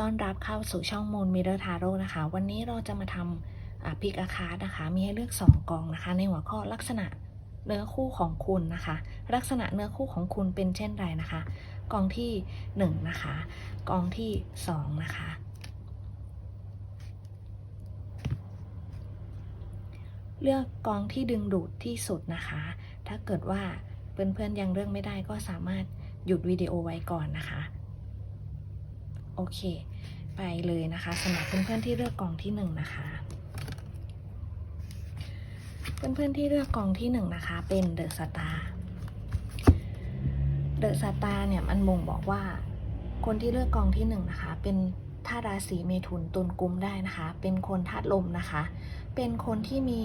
ต้อนรับเข้าสู่ช่องมูลมิเรอร์ทาโร่นะคะ วันนี้เราจะมาทำพิกอาคาร์นะคะ มีให้เลือก 2 กองนะคะ ในหัวข้อลักษณะเนื้อคู่ของคุณนะคะ ลักษณะเนื้อคู่ของคุณเป็นเช่นไรนะคะ กองที่ 1 นะคะ กองที่ 2 นะคะ เลือกกองที่ดึงดูดที่สุดนะคะ ถ้าเกิดว่าเพื่อนๆยังเลือกไม่ได้ก็สามารถหยุดวิดีโอไว้ก่อนนะคะ โอเค ไปเลยนะคะสำหรับเพื่อนๆที่เลือกกองที่หนึ่งนะคะเพื่อนๆที่เลือกกองที่หนึ่งนะคะเป็นเดอะสตาร์เดอะสตาร์เนี่ยมันบ่งบอกว่า คนที่เลือกกองที่หนึ่งนะคะเป็นธาตุราศีเมถุนตุลกุมได้นะคะ เป็นคนธาตุลมนะคะ เป็นคนที่มี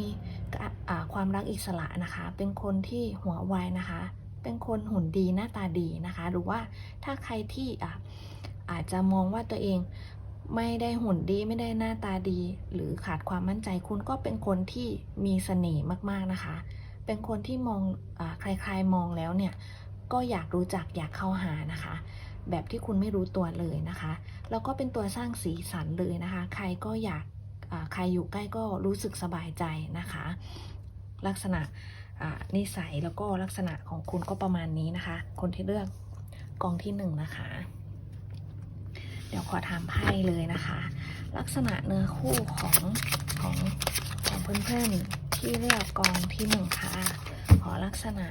ความรักอิสระนะคะ เป็นคนที่หัวไวนะคะ เป็นคนหุ่นดีหน้าตาดีนะคะ หรือว่าถ้าใครที่ อาจจะมองว่าตัวเองไม่ได้หุ่นดีไม่ได้หน้าตาดี หรือขาดความมั่นใจคุณก็เป็นคนที่มีเสน่ห์มากๆนะคะ เป็นคนที่มองอใครๆมองแล้วเนี่ยก็อยากรู้จักอยากเข้าหานะคะ แบบที่คุณไม่รู้ตัวเลยนะคะ แล้วก็เป็นตัวสร้างสีสันเลยนะคะ ใครก็อยากใครอยู่ใกล้ก็รู้สึกสบายใจนะคะ ลักษณะนิสัยแล้วก็ลักษณะของคุณก็ประมาณนี้นะคะ คนที่เลือกกองที่หนึ่งนะคะ เดี๋ยวขอถามไพ่เลยนะคะ ลักษณะเนื้อคู่ของของของเพื่อนๆที่เลือกกองที่หนึ่งค่ะ ขอลักษณะ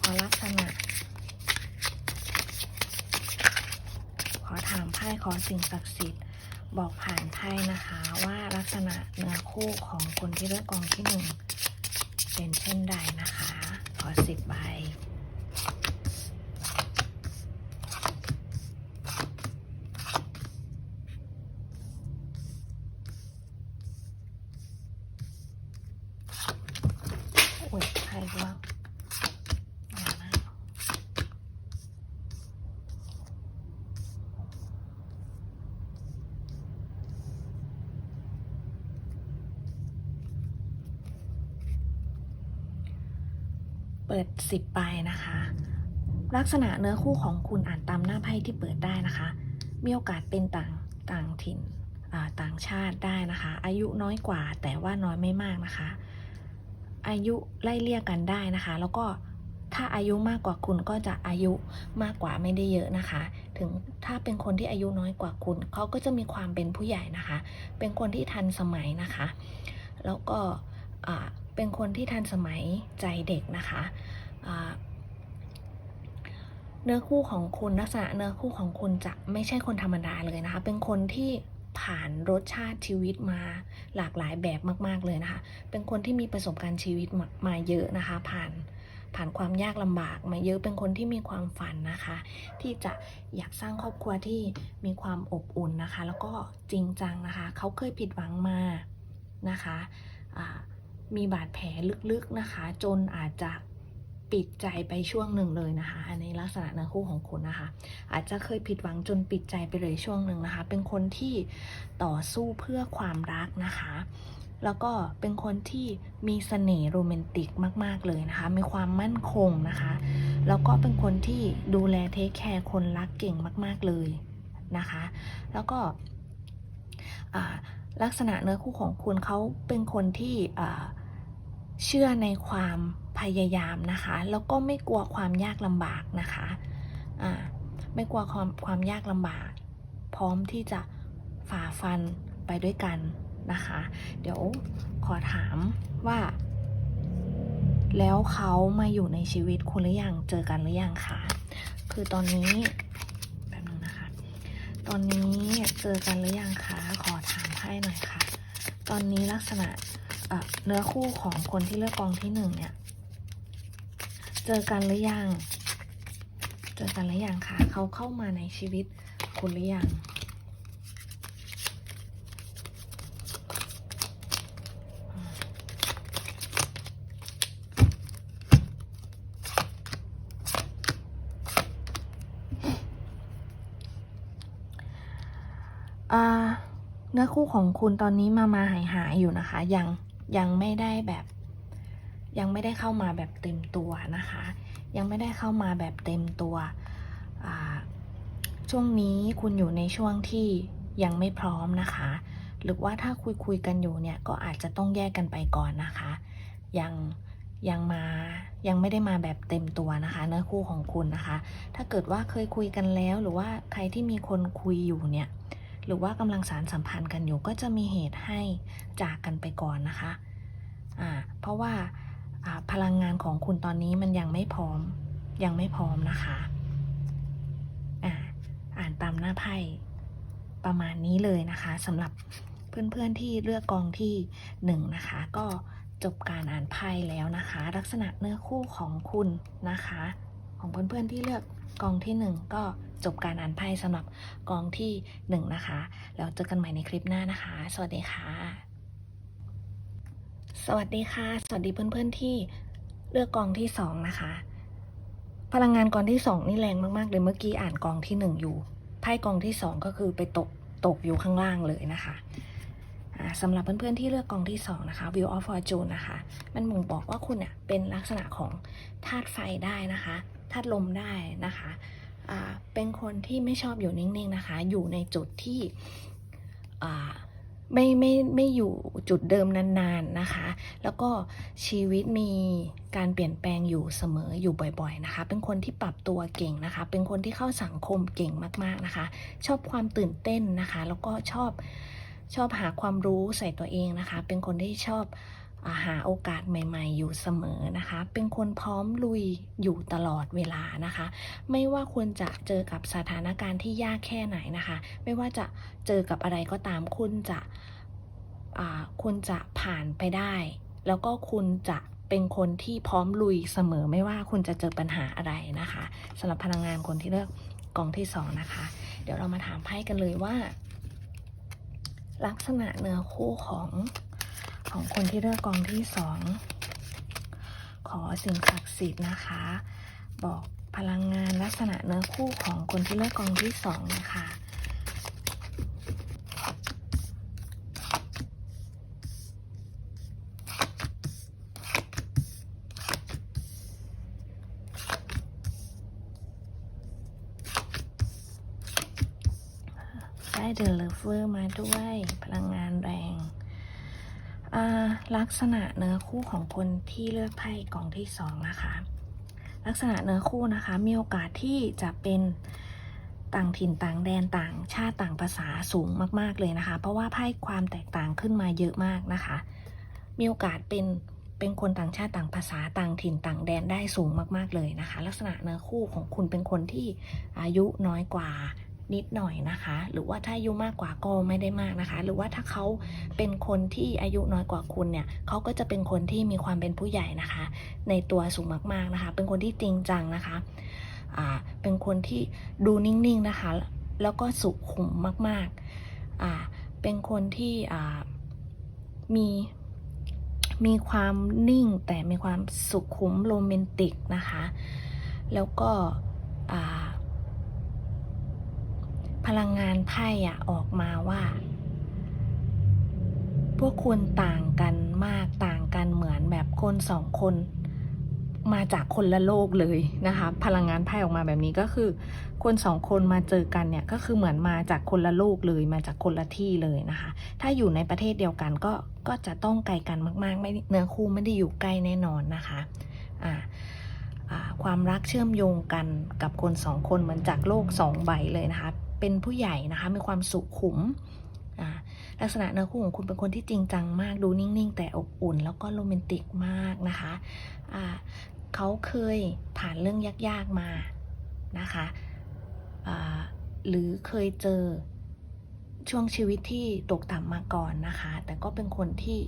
ขอลักษณะ ขอถามไพ่ขอสิ่งศักดิ์สิทธิ์บอกผ่านไพ่นะคะว่าลักษณะเนื้อคู่ของคนที่เลือกกองที่หนึ่งเป็นเช่นใดนะคะ ขอสิบใบ อุ้ยไพ่ว่าอย่านะ เปิดสิบใบนะคะ ลักษณะเนื้อคู่ของคุณอ่านตามหน้าไพ่ที่เปิดได้นะคะ มีโอกาสเป็นต่างต่างถิ่นต่างชาติได้นะคะ อายุน้อยกว่าแต่ว่าน้อยไม่มากนะคะ อายุไล่เลี่ยกันได้นะคะ แล้วก็ถ้าอายุมากกว่าคุณก็จะอายุมากกว่าไม่ได้เยอะนะคะ ถึงถ้าเป็นคนที่อายุน้อยกว่าคุณเขาก็จะมีความเป็นผู้ใหญ่นะคะ เป็นคนที่ทันสมัยนะคะ แล้วก็ เป็นคนที่ทันสมัยใจเด็กนะคะเนื้อคู่ของคุณลักษณะเนื้อคู่ของคุณจะไม่ใช่คนธรรมดาเลยนะคะ เป็นคนที่ผ่านรสชาติชีวิตมาหลากหลายแบบมาก ๆเลยนะคะ เป็นคนที่มีประสบการณ์ชีวิตมามาเยอะนะคะ ผ่านผ่านความยากลำบากมาเยอะเป็นคนที่มีความฝันนะคะ ที่จะอยากสร้างครอบครัวที่มีความอบอุ่นนะคะ แล้วก็จริงจังนะคะ เขาเคยผิดหวังมานะคะอ่า มีบาดแผลลึกๆนะคะ จนอาจจะปิดใจไปช่วงหนึ่งเลยนะคะ อันนี้ลักษณะเนื้อคู่ของคุณนะคะ อาจจะเคยผิดหวังจนปิดใจไปเลยช่วงหนึ่งนะคะ เป็นคนที่ต่อสู้เพื่อความรักนะคะ แล้วก็เป็นคนที่มีเสน่ห์โรแมนติกมาก ๆเลยนะคะ มีความมั่นคงนะคะ แล้วก็เป็นคนที่ดูแลเทคแคร์คนรักเก่งมาก ๆเลยนะคะ แล้วก็ลักษณะเนื้อคู่ของคุณเขาเป็นคนที่อ่า เชื่อในความพยายามนะคะ แล้วก็ไม่กลัวความยากลำบากนะคะอ่าไม่กลัวความความยากลำบาก พร้อมที่จะฝ่าฟันไปด้วยกันนะคะ เดี๋ยวขอถามว่า แล้วเขามาอยู่ในชีวิตคุณหรือยังเจอกันหรือยังคะคือตอนนี้แป๊บนึงนะคะ ตอนนี้เจอกันหรือยังคะขอถามให้หน่อยค่ะ ตอนนี้ลักษณะ เอ่อเนื้อคู่ของคนที่เลือกกองที่หนึ่งเนี่ย เจอกันหรือยัง เจอกันหรือยังคะเขาเข้ามาในชีวิตคุณหรือยังเนื้อคู่ของคุณตอนนี้มามาหายหายอยู่นะคะ ยัง ยังไม่ได้แบบ ยังไม่ได้เข้ามาแบบเต็มตัวนะคะ ยังไม่ได้เข้ามาแบบเต็มตัวช่วงนี้คุณอยู่ในช่วงที่ยังไม่พร้อมนะคะ หรือว่าถ้าคุยคุยกันอยู่เนี่ยก็อาจจะต้องแยกกันไปก่อนนะคะ ยังยังมายังไม่ได้มาแบบเต็มตัวนะคะ เนื้อคู่ของคุณนะคะ ถ้าเกิดว่าเคยคุยกันแล้วหรือว่าใครที่มีคนคุยอยู่เนี่ย หรือว่ากำลังสารสัมพันธ์กันอยู่ก็จะมีเหตุให้จากกันไปก่อนนะคะอ่าเพราะว่าอ่าพลังงานของคุณตอนนี้มันยังไม่พร้อมยังไม่พร้อมนะคะอ่าอ่านตามหน้าไพ่ประมาณนี้เลยนะคะสำหรับเพื่อนๆที่เลือกกองที่หนึ่งนะคะ ก็จบการอ่านไพ่แล้วนะคะ ลักษณะเนื้อคู่ของคุณนะคะ ของเพื่อนๆที่เลือกกองที่หนึ่งก็ จบการอ่านไพ่สำหรับกองที่หนึ่งนะคะ แล้วเจอกันใหม่ในคลิปหน้านะคะ สวัสดีค่ะ สวัสดีค่ะ สวัสดีเพื่อนๆที่เลือกกองที่สองนะคะ พลังงานกองที่สองนี่แรงมากๆเลยเมื่อกี้อ่านกองที่หนึ่งอยู่ไพ่กองที่สองก็คือไปตกตกอยู่ข้างล่างเลยนะคะสำหรับเพื่อนๆที่เลือกกองที่สองนะคะ View of Fortune นะคะ มันบ่งบอกว่าคุณเน่ยเป็นลักษณะของธาตุไฟได้นะคะธาตุลมได้นะคะ เป็นคนที่ไม่ชอบอยู่นิ่งๆนะคะ อยู่ในจุดที่อ่ไม่ไม่ไม่อยู่จุดเดิมนานๆนะคะ แล้วก็ชีวิตมีการเปลี่ยนแปลงอยู่เสมออยู่บ่อยๆนะคะ เป็นคนที่ปรับตัวเก่งนะคะ เป็นคนที่เข้าสังคมเก่งมากๆนะคะ ชอบความตื่นเต้นนะคะ แล้วก็ชอบชอบหาความรู้ใส่ตัวเองนะคะ เป็นคนที่ชอบ หาโอกาสใหม่ ๆ อยู่เสมอนะคะ เป็นคนพร้อมลุยอยู่ตลอดเวลานะคะ ไม่ว่าคุณจะเจอกับสถานการณ์ที่ยากแค่ไหนนะคะ ไม่ว่าจะเจอกับอะไรก็ตามคุณจะคุณจะผ่านไปได้ แล้วก็คุณจะเป็นคนที่พร้อมลุยเสมอไม่ว่าคุณจะเจอปัญหาอะไรนะคะสำหรับพลังงานคนที่เลือกกองที่สองนะคะ เดี๋ยวเรามาถามไพ่กันเลยว่า ลักษณะเนื้อคู่ของ ของคนที่เลือกกองที่สองขอสิ่งศักดิ์สิทธิ์นะคะ บอกพลังงานลักษณะเนื้อคู่ของคนที่เลือกกองที่สองนะคะได้เดอะเลฟเวอร์มาด้วยพลังงานแรง ลักษณะเนื้อคู่ของคนที่เลือกไพ่กองที่สองนะคะ ลักษณะเนื้อคู่นะคะ มีโอกาสที่จะเป็นต่างถิ่นต่างแดนต่างชาติต่างภาษาสูงมาก ๆ เลยนะคะ เพราะว่าไพ่ความแตกต่างขึ้นมาเยอะมากนะคะ มีโอกาสเป็นเป็นคนต่างชาติต่างภาษาต่างถิ่นต่างแดนได้สูงมาก ๆ เลยนะคะ ลักษณะเนื้อคู่ของคุณเป็นคนที่อายุน้อยกว่า นิดหน่อยนะคะ หรือว่าถ้าอายุมากกว่าก็ไม่ได้มากนะคะ หรือว่าถ้าเขาเป็นคนที่อายุน้อยกว่าคุณเนี่ยเขาก็จะเป็นคนที่มีความเป็นผู้ใหญ่นะคะ ในตัวสูงมากๆนะคะ เป็นคนที่จริงจังนะคะอ่าเป็นคนที่ดูนิ่งๆนะคะ แล้วก็สุขุมมากๆอ่าเป็นคนที่อ่ามีมีความนิ่งแต่มีความสุขุมโรแมนติกนะคะ แล้วก็อ่า พลังงานไพ่อะออกมาว่า พวกคุณต่างกันมากต่างกันเหมือนแบบคนสองคนมาจากคนละโลกเลยนะคะ พลังงานไพ่ออกมาแบบนี้ก็คือ คนสองคนมาเจอกันเนี่ยก็คือเหมือนมาจากคนละโลกเลยมาจากคนละที่เลยนะคะ ถ้าอยู่ในประเทศเดียวกันก็ก็จะต้องไกลกันมากๆ ไม่เนื้อคู่ไม่ได้อยู่ใกล้แน่นอนนะคะอ่าความรักเชื่อมโยงกันกับคนสองคนเหมือนจากโลกสองใบเลยนะคะ เป็นผู้ใหญ่นะคะ มีความสุขุมลักษณะเนื้อคู่ของคุณเป็นคนที่จริงจังมาก ดูนิ่งๆ แต่อบอุ่น แล้วก็โรแมนติกมากนะคะอ่าเขาเคยผ่านเรื่องยากๆมานะคะอ่าหรือเคยเจอช่วงชีวิตที่ตกต่ำมาก่อนนะคะ แต่ก็เป็นคนที่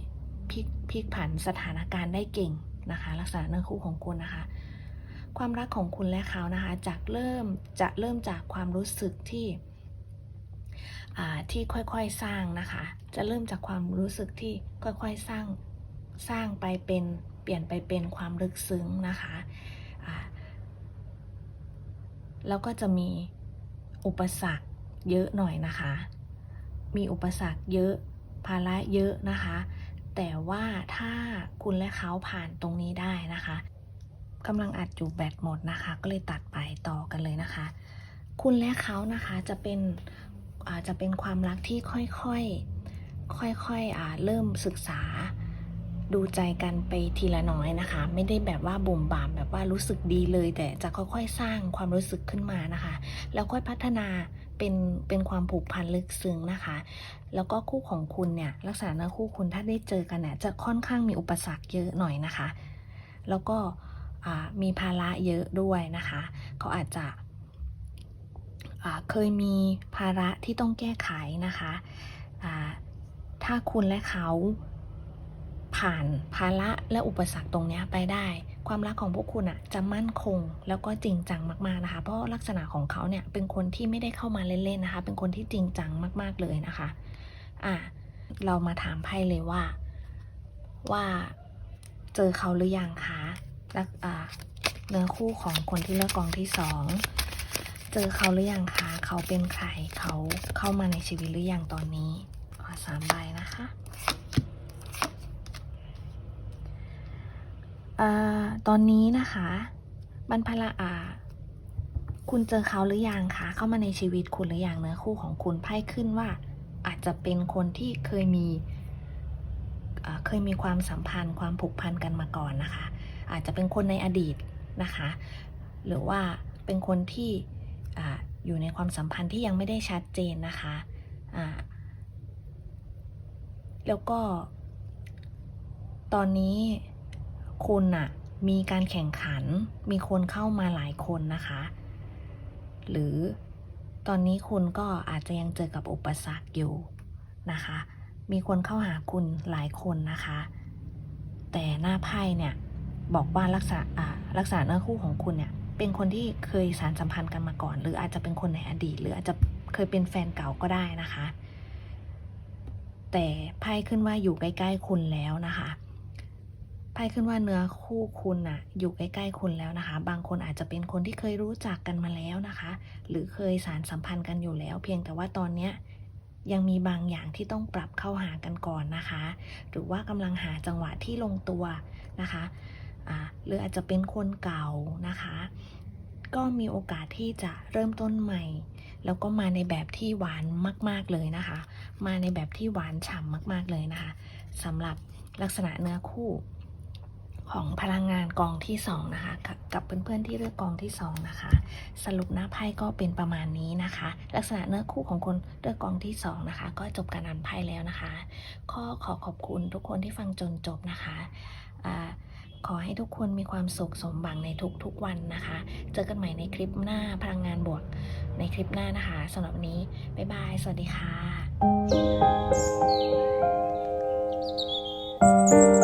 พลิกพลิกผันสถานการณ์ได้เก่งนะคะ ลักษณะเนื้อคู่ของคุณนะคะ ความรักของคุณและเขานะคะจากเริ่มจะเริ่มจากความรู้สึกที่ที่ค่อยๆสร้างนะคะ จะเริ่มจากความรู้สึกที่ค่อยๆสร้างสร้างไปเป็นเปลี่ยนไปเป็นความลึกซึ้งนะคะแล้วก็จะมีอุปสรรคเยอะหน่อยนะคะ มีอุปสรรคเยอะภาระเยอะนะคะ แต่ว่าถ้าคุณและเขาผ่านตรงนี้ได้นะคะ กำลังอัดอยู่แบตหมดนะคะ ก็เลยตัดไปต่อกันเลยนะคะ คุณและเขานะคะจะเป็นอาจะเป็นความรักที่ค่อยๆ ค่อยๆอ่าเริ่มศึกษาดูใจกันไปทีละน้อยนะคะ ไม่ได้แบบว่าบ่มบามแบบว่ารู้สึกดีเลย แต่จะค่อยๆ สร้างความรู้สึกขึ้นมานะคะ แล้วค่อยพัฒนาเป็นเป็นความผูกพันลึกซึ้งนะคะ แล้วก็คู่ของคุณเนี่ยลักษณะคู่คุณถ้าได้เจอกันเนี่ยจะค่อนข้างมีอุปสรรคเยอะหน่อยนะคะ แล้วก็ มีภาระเยอะด้วยนะคะ เขาอาจจะเคยมีภาระที่ต้องแก้ไขนะคะถ้าคุณและเขาผ่านภาระและอุปสรรคตรงนี้ไปได้ ความรักของพวกคุณอะจะมั่นคงแล้วก็จริงจังมากๆนะคะ เพราะลักษณะของเขาเนี่ยเป็นคนที่ไม่ได้เข้ามาเล่นๆนะคะ เป็นคนที่จริงจังมาก ๆเลยนะคะอะเรามาถามไพ่เลยว่าว่าเจอเขาหรือยังคะ แล้วอ่าเนื้อคู่ของคนที่เลือกกองที่สองเจอเขาหรือยังคะเขาเป็นใครเขาเข้ามาในชีวิตหรือยังตอนนี้ขอสามใบนะคะอตอนนี้นะคะบรรพละอาคุณเจอเขาหรือยังคะเข้ามาในชีวิตคุณหรือยังเนื้อคู่ของคุณไพ่ขึ้นว่า อาจจะเป็นคนที่เคยมีเคยมีความสัมพันธ์ความผูกพันกันมาก่อนนะคะ อาจจะเป็นคนในอดีตนะคะ หรือว่าเป็นคนที่ออยู่ในความสัมพันธ์ที่ยังไม่ได้ชัดเจนนะคะแล้วก็ ตอนนี้คุณอะมีการแข่งขัน มีคนเข้ามาหลายคนนะคะ หรือตอนนี้คุณก็อาจจะยังเจอกับอุปสรรคอยู่นะคะ มีคนเข้าหาคุณหลายคนนะคะ แต่หน้าไพ่เนี่ย บอกว่าลักษณะอ่าลักษณะเนื้อคู่ของคุณเนี่ยเป็นคนที่เคยสารสัมพันธ์กันมาก่อน หรืออาจจะเป็นคนในอดีต หรืออาจจะเคยเป็นแฟนเก่าก็ได้นะคะ แต่ไพ่ขึ้นว่าอยู่ใกล้ ๆ คุณแล้วนะคะไพ่ขึ้นว่าเนื้อคู่คุณน่ะอยู่ใกล้ๆคุณแล้วนะคะ บางคนอาจจะเป็นคนที่เคยรู้จักกันมาแล้วนะคะ หรือเคยสารสัมพันธ์กันอยู่แล้ว เพียงแต่ว่าตอนเนี้ยยังมีบางอย่างที่ต้องปรับเข้าหากันก่อนนะคะ หรือว่ากำลังหาจังหวะที่ลงตัวนะคะ อ่าหรืออาจจะเป็นคนเก่านะคะ ก็มีโอกาสที่จะเริ่มต้นใหม่ แล้วก็มาในแบบที่หวานมาก ๆเลยนะคะ มาในแบบที่หวานฉ่ำมาก ๆเลยนะคะสำหรับลักษณะเนื้อคู่ของพลังงานกองที่สองนะคะกับเพื่อนๆที่เลือกกองที่สองนะคะ สรุปหน้าไพ่ก็เป็นประมาณนี้นะคะ ลักษณะเนื้อคู่ของคนเลือกกองที่สองนะคะ ก็จบการอ่านไพ่แล้วนะคะก็ขอขอบคุณทุกคนที่ฟังจนจบนะคะอ่า ขอให้ทุกคนมีความสุขสมบังในทุกๆวันนะคะ เจอกันใหม่ในคลิปหน้าพลังงานบวกในคลิปหน้านะคะสำหรับนี้ บ๊ายบาย สวัสดีค่ะ